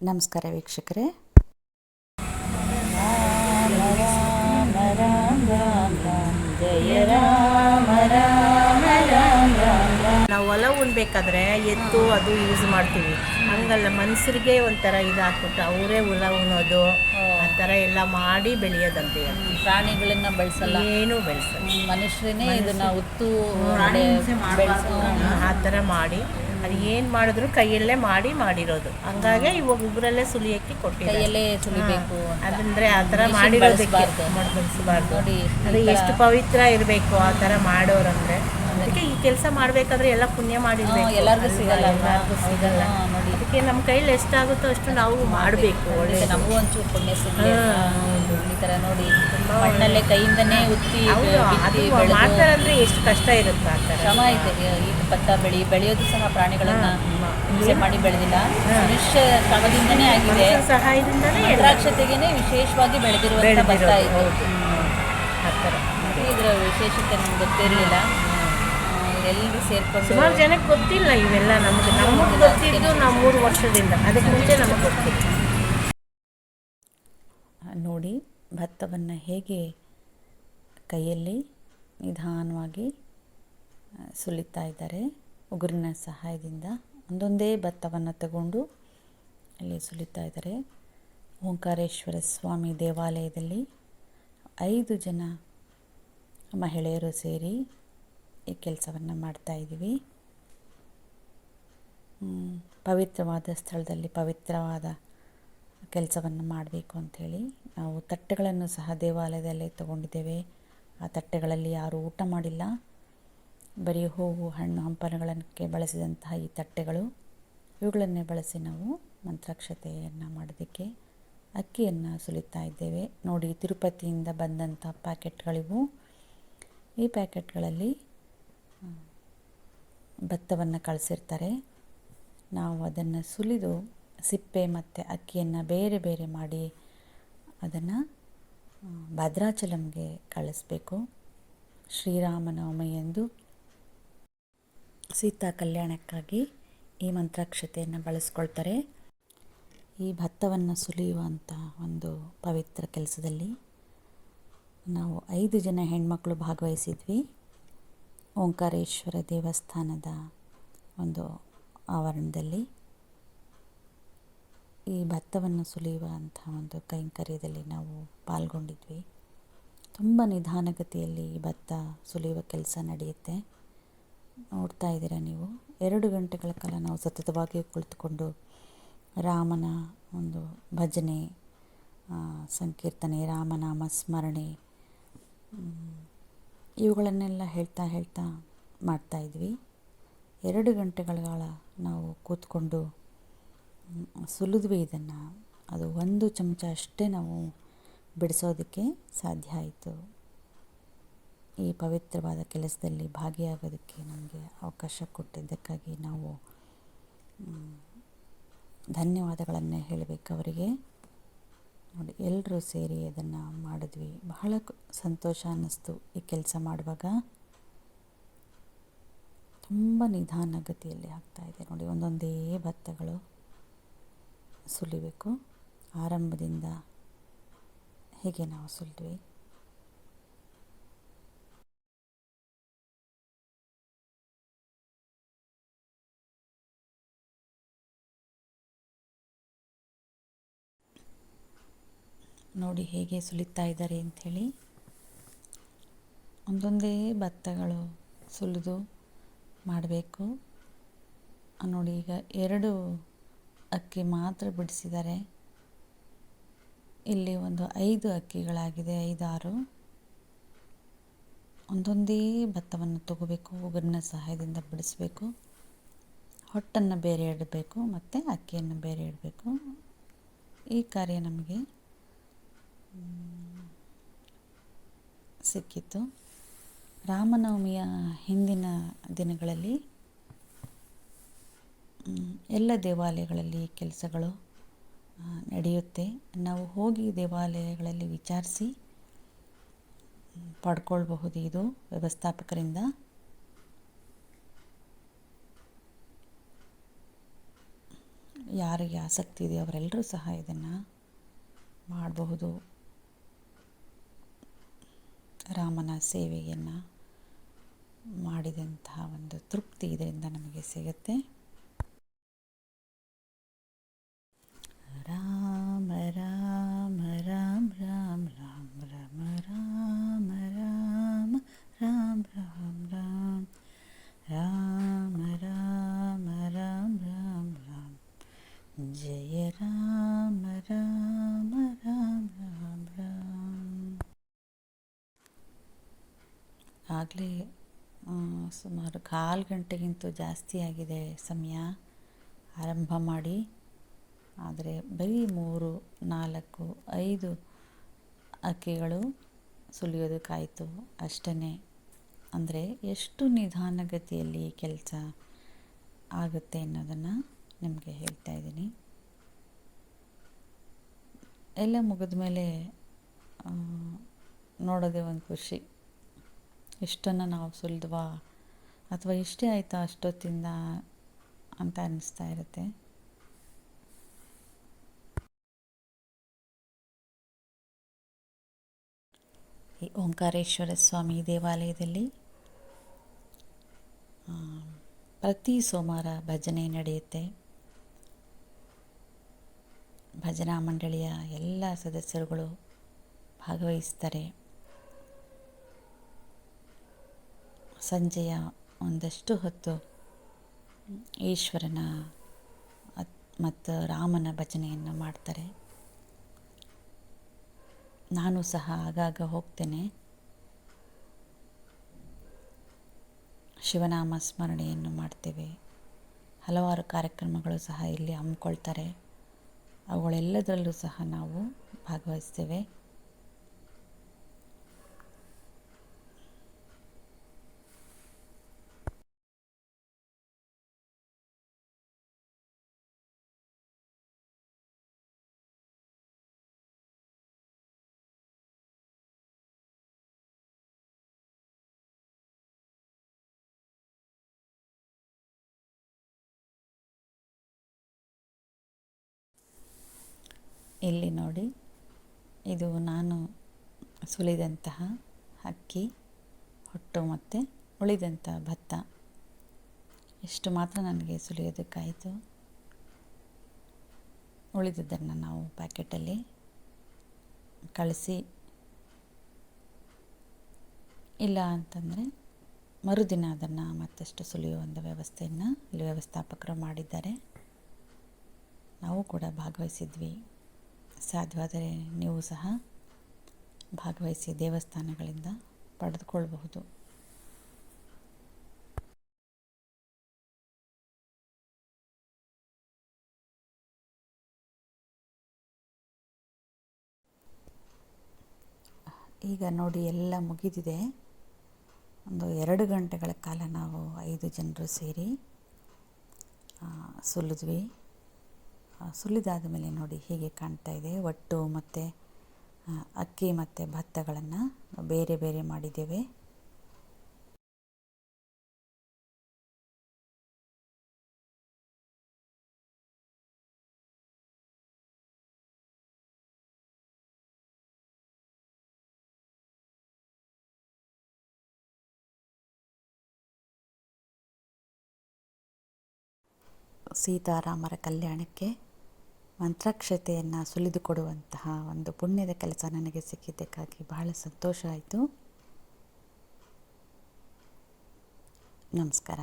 ನಮಸ್ಕಾರ ವೀಕ್ಷಕರೇ. ನಾವು ಹೊಲ ಉಣ್ಬೇಕಾದ್ರೆ ಎತ್ತು ಅದು ಯೂಸ್ ಮಾಡ್ತೀವಿ. ಹಂಗಲ್ಲ ಮನುಷ್ಯರಿಗೆ ಒಂಥರ ಇದಾಕ್ಬಿಟ್ಟು ಹಾಕ್ಬಿಟ್ಟು ಅವರೇ ಹೊಲ ಉಣ್ಣೋದು ಆ ಥರ ಎಲ್ಲ ಮಾಡಿ ಬೆಳೆಯೋದಂತೆ. ಪ್ರಾಣಿಗಳನ್ನ ಬೆಳೆಸಲ್ಲ. ಏನು ಬೆಳೆಸಲ್ಲ. ಮನುಷ್ಯರೇ ಇದನ್ನ ಉತ್ತು ಬೆಳೆಸೋ ಆ ಥರ ಮಾಡಿ ಅದು ಏನು ಮಾಡಿದ್ರು ಕೈಯಲ್ಲೇ ಮಾಡಿ ಮಾಡಿರೋದು. ಹಂಗಾಗಿ ಇವಾಗ ಉಗುರಲ್ಲೇ ಸುಲಿಯಕ್ಕೆ ಕೊಟ್ಟಿದ್ದಾರೆ. ಕೈಯಲ್ಲೇ ಸುಲಿಬೇಕು ಅದಂದ್ರೆ ಆ ಥರ ಮಾಡಿರೋದಕ್ಕೆ. ಬಳಸಬಾರ್ದು. ನೋಡಿ, ಅದು ಎಷ್ಟು ಪವಿತ್ರ ಇರಬೇಕು ಆ ಥರ ಮಾಡೋರಂದ್ರೆ. ಅದಕ್ಕೆ ಈ ಕೆಲಸ ಮಾಡಬೇಕಾದ್ರೆ ಎಲ್ಲ ಪುಣ್ಯ ಮಾಡಿರ್ಬೇಕು. ಎಲ್ಲರಿಗೂ? ಸಿಗಲ್ಲ? ಎಲ್ಲರಿಗೂ ಸಿಗಲ್ಲ. ನೋಡಿ. ಅದಕ್ಕೆ ನಮ್ಮ ಕೈಲಿ ಎಷ್ಟಾಗುತ್ತೋ ಅಷ್ಟು ನಾವು ಮಾಡಬೇಕು ಒಳ್ಳೆ ನಮಗೂ ಒಂಚೂರು ಪುಣ್ಯ ಸಿಗುತ್ತೆ. ಈ ಥರ ನೋಡಿ. ಮಣ್ಣಲ್ಲೇ ಕೈಯಿಂದನೇ ಉತ್ತಿ ಮಾಡ್ತಾರೆ ಎಷ್ಟು ಕಷ್ಟ ಇರುತ್ತೆ ಆ ಥರ. ಶ್ರಮ ಇದೆ. ಈಗ ಭತ್ತ ಬೆಳಿ ಬೆಳೆಯೋದು ಸಹ ಪ್ರಾಣಿಗಳನ್ನ. ಹಿಂಸೆ ಮಾಡಿ ಬೆಳೆದಿಲ್ಲ. ಮನುಷ್ಯ ಶ್ರಮದಿಂದನೇ ಆಗಿದೆ. ಸಹಾಯದಿಂದಲೇ ಸಹಾಯದಿಂದನೇ ಎಲ್ಲ ವಿಶೇಷವಾಗಿ ಬೆಳೆದಿರುವಂತ ಭತ್ತ ಇದೆ. ಇದು ಆ ಥರ. ಇದರ ವಿಶೇಷತೆ ನಮ್ಗೆ ಗೊತ್ತಿರಲಿಲ್ಲ. ಎಲ್ಲರೂ ಸೇರ್ಕೊಂಡು ಸುಮಾರು ಜನಕ್ಕೆ ಗೊತ್ತಿಲ್ಲ ಇವೆಲ್ಲ ನಮಗೆ. ನಮಗೆ ಗೊತ್ತಿದ್ದು ನಾವು ಮೂರು ವರ್ಷದಿಂದ. ಅದಕ್ಕೆ ಮುಂಚೆ ನಮಗೆ ಗೊತ್ತಿಲ್ಲ. ನೋಡಿ ಭತ್ತವನ್ನು ಹೇಗೆ ಕೈಯಲ್ಲಿ ನಿಧಾನವಾಗಿ ಸುಲಿತಾ ಇದ್ದಾರೆ. ಉಗುರಿನ ಸಹಾಯದಿಂದ ಒಂದೊಂದೇ ಭತ್ತವನ್ನು ತಗೊಂಡು ಅಲ್ಲಿ ಸುಲಿತಾ ಇದ್ದಾರೆ. ಓಂಕಾರೇಶ್ವರ ಸ್ವಾಮಿ ದೇವಾಲಯದಲ್ಲಿ ಐದು ಜನ ಮಹಿಳೆಯರು ಸೇರಿ ಈ ಕೆಲಸವನ್ನು ಮಾಡ್ತಾಯಿದ್ದೀವಿ ಪವಿತ್ರವಾದ ಸ್ಥಳದಲ್ಲಿ ಪವಿತ್ರವಾದ ಕೆಲಸವನ್ನು ಮಾಡಬೇಕು ಅಂಥೇಳಿ ನಾವು ತಟ್ಟೆಗಳನ್ನು ಸಹ ದೇವಾಲಯದಲ್ಲೇ ತಗೊಂಡಿದ್ದೇವೆ. ಆ ತಟ್ಟೆಗಳಲ್ಲಿ ಯಾರೂ ಊಟ ಮಾಡಿಲ್ಲ. ಬರೀ ಹೂವು, ಹಣ್ಣು ಹಂಪಲುಗಳಕ್ಕೆ ಬಳಸಿದಂತಹ ಈ ತಟ್ಟೆಗಳು. ಇವುಗಳನ್ನೇ ಬಳಸಿ ನಾವು ಮಂತ್ರಾಕ್ಷತೆಯನ್ನು ಮಾಡೋದಕ್ಕೆ, ಅಕ್ಕಿಯನ್ನು ಸುಲಿತಾ ಇದ್ದೇವೆ. ನೋಡಿ, ತಿರುಪತಿಯಿಂದ ಬಂದಂಥ ಪ್ಯಾಕೆಟ್ಗಳಿವು. ಈ ಪ್ಯಾಕೆಟ್ಗಳಲ್ಲಿ ಭತ್ತವನ್ನು ಕಳಿಸಿರ್ತಾರೆ. ನಾವು ಅದನ್ನು ಸುಲಿದು ಸಿಪ್ಪೆ ಮತ್ತು ಅಕ್ಕಿಯನ್ನು ಬೇರೆ ಬೇರೆ ಮಾಡಿ ಅದನ್ನು ಭದ್ರಾಚಲಂಗೆ ಕಳಿಸ್ಬೇಕು. ಶ್ರೀರಾಮನವಮಿಯಂದು ಸೀತಾ ಕಲ್ಯಾಣಕ್ಕಾಗಿ ಈ ಮಂತ್ರಾಕ್ಷತೆಯನ್ನು ಬಳಸ್ಕೊಳ್ತಾರೆ. ಈ ಭತ್ತವನ್ನು ಸುಲಿಯುವಂಥ ಒಂದು ಪವಿತ್ರ ಕೆಲಸದಲ್ಲಿ ನಾವು ಐದು ಜನ ಹೆಣ್ಮಕ್ಳು ಭಾಗವಹಿಸಿದ್ವಿ. ಓಂಕಾರೇಶ್ವರ ದೇವಸ್ಥಾನದ ಒಂದು ಆವರಣದಲ್ಲಿ ಈ ಭತ್ತವನ್ನು ಸುಲಿಯುವಂಥ ಒಂದು ಕೈಂಕರ್ಯದಲ್ಲಿ ನಾವು ಪಾಲ್ಗೊಂಡಿದ್ವಿ. ತುಂಬ ನಿಧಾನಗತಿಯಲ್ಲಿ ಈ ಭತ್ತ ಸುಲಿಯುವ ಕೆಲಸ ನಡೆಯುತ್ತೆ. ನೋಡ್ತಾ ಇದ್ದೀರಾ ನೀವು? ಎರಡು ಗಂಟೆಗಳ ಕಾಲ ನಾವು ಸತತವಾಗಿ ಕುಳಿತುಕೊಂಡು ರಾಮನ ಒಂದು ಭಜನೆ ಸಂಕೀರ್ತನೆ, ರಾಮನಾಮ ಸ್ಮರಣೆ ಇವುಗಳನ್ನೆಲ್ಲ ಹೇಳ್ತಾ ಹೇಳ್ತಾ ಮಾಡ್ತಾಯಿದ್ವಿ ಎರಡು ಗಂಟೆಗಳ ಕಾಲ ನಾವು ಕೂತ್ಕೊಂಡು ಸುಲಿದ್ವಿ ಇದನ್ನು. ಅದು ಒಂದು ಚಮಚ ಅಷ್ಟೇ ನಾವು ಬಿಡಿಸೋದಕ್ಕೆ ಸಾಧ್ಯ ಆಯಿತು. ಈ ಪವಿತ್ರವಾದ ಕೆಲಸದಲ್ಲಿ ಭಾಗಿಯಾಗೋದಕ್ಕೆ ನಮಗೆ ಅವಕಾಶ ಕೊಟ್ಟಿದ್ದಕ್ಕಾಗಿ ನಾವು ಧನ್ಯವಾದಗಳನ್ನೇ ಹೇಳಬೇಕು ಅವರಿಗೆ. ನೋಡಿ ಎಲ್ಲರೂ ಸೇರಿ ಅದನ್ನು ಮಾಡಿದ್ವಿ. ಬಹಳ ಸಂತೋಷ ಅನ್ನಿಸ್ತು ಈ ಕೆಲಸ ಮಾಡುವಾಗ. ತುಂಬ ನಿಧಾನಗತಿಯಲ್ಲಿ ಆಗ್ತಾಯಿದೆ ನೋಡಿ, ಒಂದೊಂದೇ ಭತ್ತಗಳು ಸುಲಿಬೇಕು. ಆರಂಭದಿಂದ ಹೀಗೆ ನಾವು ಸುಲಿದ್ವಿ? ನೋಡಿ ಹೇಗೆ ಸುಲಿತಾ ಇದ್ದಾರೆ ಅಂಥೇಳಿ. ಒಂದೊಂದೇ ಭತ್ತಗಳು ಸುಲಿದು ಮಾಡಬೇಕು. ನೋಡಿ ಈಗ ಎರಡು ಅಕ್ಕಿ ಮಾತ್ರ ಬಿಡಿಸಿದ್ದಾರೆ. ಇಲ್ಲಿ ಒಂದು ಐದು ಅಕ್ಕಿಗಳಾಗಿದೆ, ಐದಾರು. ಒಂದೊಂದೇ ಭತ್ತವನ್ನು ತಗೋಬೇಕು, ಉಗುರಿನ ಸಹಾಯದಿಂದ ಬಿಡಿಸ್ಬೇಕು. ಹೊಟ್ಟನ್ನು ಬೇರೆ ಇಡಬೇಕು, ಮತ್ತು ಅಕ್ಕಿಯನ್ನು ಬೇರೆ ಇಡಬೇಕು. ಈ ಕಾರ್ಯ ನಮಗೆ ಸಿಕ್ಕಿತ್ತು ರಾಮನವಮಿಯ ಹಿಂದಿನ ದಿನಗಳಲ್ಲಿ ಎಲ್ಲ ದೇವಾಲಯಗಳಲ್ಲಿ ಕೆಲಸಗಳು ನಡೆಯುತ್ತೆ. ನಾವು ಹೋಗಿ ದೇವಾಲಯಗಳಲ್ಲಿ ವಿಚಾರಿಸಿ ಪಡ್ಕೊಳ್ಬಹುದು ಇದು ವ್ಯವಸ್ಥಾಪಕರಿಂದ. ಯಾರಿಗೆ ಆಸಕ್ತಿ ಇದೆಯೋ ಅವರೆಲ್ಲರೂ ಸಹ ಇದನ್ನು ಮಾಡಬಹುದು. ರಾಮನ ಸೇವೆಯನ್ನು ಮಾಡಿದಂತಹ ಒಂದು ತೃಪ್ತಿ ಇದರಿಂದ ನಮಗೆ ಸಿಗುತ್ತೆ. ಆಗಲೇ ಸುಮಾರು ಕಾಲು ಗಂಟೆಗಿಂತ ಜಾಸ್ತಿ ಆಗಿದೆ ಸಮಯ. ಆರಂಭ ಮಾಡಿ, ಆದರೆ ಬರೀ ಮೂರು, ನಾಲ್ಕು, ಐದು ಅಕ್ಕಿಗಳು ಸುಲಿಯೋದಕ್ಕಾಯಿತು ಅಷ್ಟೇ ಅಂದರೆ ಎಷ್ಟು ನಿಧಾನಗತಿಯಲ್ಲಿ ಕೆಲಸ ಆಗುತ್ತೆ ಅನ್ನೋದನ್ನು ನಿಮಗೆ ಹೇಳ್ತಾ ಇದ್ದೀನಿ. ಎಲ್ಲ ಮುಗಿದ ಮೇಲೆ ನೋಡೋದೇ ಒಂದು ಖುಷಿ. ಇಷ್ಟನ್ನು ನಾವು ಸುಲಿದ್ವಾ ಅಥವಾ ಇಷ್ಟೇ ಆಯಿತಾ ಅಷ್ಟೊತ್ತಿಂದ ಅಂತ ಅನ್ನಿಸ್ತಾ ಇರುತ್ತೆ. ಈ ಓಂಕಾರೇಶ್ವರ ಸ್ವಾಮಿ ದೇವಾಲಯದಲ್ಲಿ ಪ್ರತಿ ಸೋಮವಾರ ಭಜನೆ ನಡೆಯುತ್ತೆ. ಭಜನಾ ಮಂಡಳಿಯ ಎಲ್ಲ ಸದಸ್ಯರುಗಳು ಭಾಗವಹಿಸ್ತಾರೆ. ಸಂಜೆಯ ಒಂದಷ್ಟು ಹೊತ್ತು ಈಶ್ವರನ ಮತ್ತು ರಾಮನ ಭಜನೆಯನ್ನು ಮಾಡ್ತಾರೆ. ನಾನು ಸಹ ಆಗಾಗ ಹೋಗ್ತೇನೆ. ಶಿವನಾಮ ಸ್ಮರಣೆಯನ್ನು ಮಾಡ್ತೇವೆ. ಹಲವಾರು ಕಾರ್ಯಕ್ರಮಗಳು ಸಹ ಇಲ್ಲಿ ಹಮ್ಮಿಕೊಳ್ತಾರೆ. ಅವುಗಳೆಲ್ಲದರಲ್ಲೂ ಸಹ ನಾವು ಭಾಗವಹಿಸ್ತೇವೆ. ಇಲ್ಲಿ ನೋಡಿ. ಇದು ನಾನು ಸುಲಿದಂತಹ ಅಕ್ಕಿ, ಹೊಟ್ಟು ಮತ್ತು ಉಳಿದಂಥ ಭತ್ತ. ಇಷ್ಟು ಮಾತ್ರ ನನಗೆ ಸುಲಿಯೋದಕ್ಕಾಯಿತು. ಉಳಿದದ್ದನ್ನು ನಾವು ಪ್ಯಾಕೆಟಲ್ಲಿ ಕಳಿಸಿ. ಇಲ್ಲ ಅಂತಂದರೆ ಮರುದಿನ ಅದನ್ನು ಮತ್ತಷ್ಟು ಸುಲಿಯುವ ಒಂದು ವ್ಯವಸ್ಥೆಯನ್ನು ಇಲ್ಲಿ ವ್ಯವಸ್ಥಾಪಕರು ಮಾಡಿದ್ದಾರೆ. ನಾವು ಕೂಡ ಭಾಗವಹಿಸಿದ್ವಿ. ಸಾಧ್ಯವಾದರೆ ನೀವು ಸಹ ಭಾಗವಹಿಸಿ ದೇವಸ್ಥಾನಗಳಿಂದ ಪಡೆದುಕೊಳ್ಳಬಹುದು. ಈಗ ನೋಡಿ ಎಲ್ಲ ಮುಗಿದಿದೆ. ಒಂದು ಎರಡು ಗಂಟೆಗಳ ಕಾಲ ನಾವು ಐದು ಜನರು ಸೇರಿ ಸುಲಿದ್ವಿ. ಸುಲಿದಾದ ಮೇಲೆ ನೋಡಿ ಹೀಗೆ ಕಾಣ್ತಾ ಇದೆ. ಒಟ್ಟು ಮತ್ತು ಅಕ್ಕಿ ಮತ್ತು ಭತ್ತಗಳನ್ನು ಬೇರೆ ಬೇರೆ ಮಾಡಿದ್ದೇವೆ. ಸೀತಾರಾಮರ ಕಲ್ಯಾಣಕ್ಕೆ ಮಂತ್ರಾಕ್ಷತೆಯನ್ನು ಸುಲಿದುಕೊಡುವಂತಹ ಒಂದು ಪುಣ್ಯದ ಕೆಲಸ ನನಗೆ ಸಿಕ್ಕಿದ್ದಕ್ಕಾಗಿ ಬಹಳ ಸಂತೋಷ ಆಯಿತು. ನಮಸ್ಕಾರ.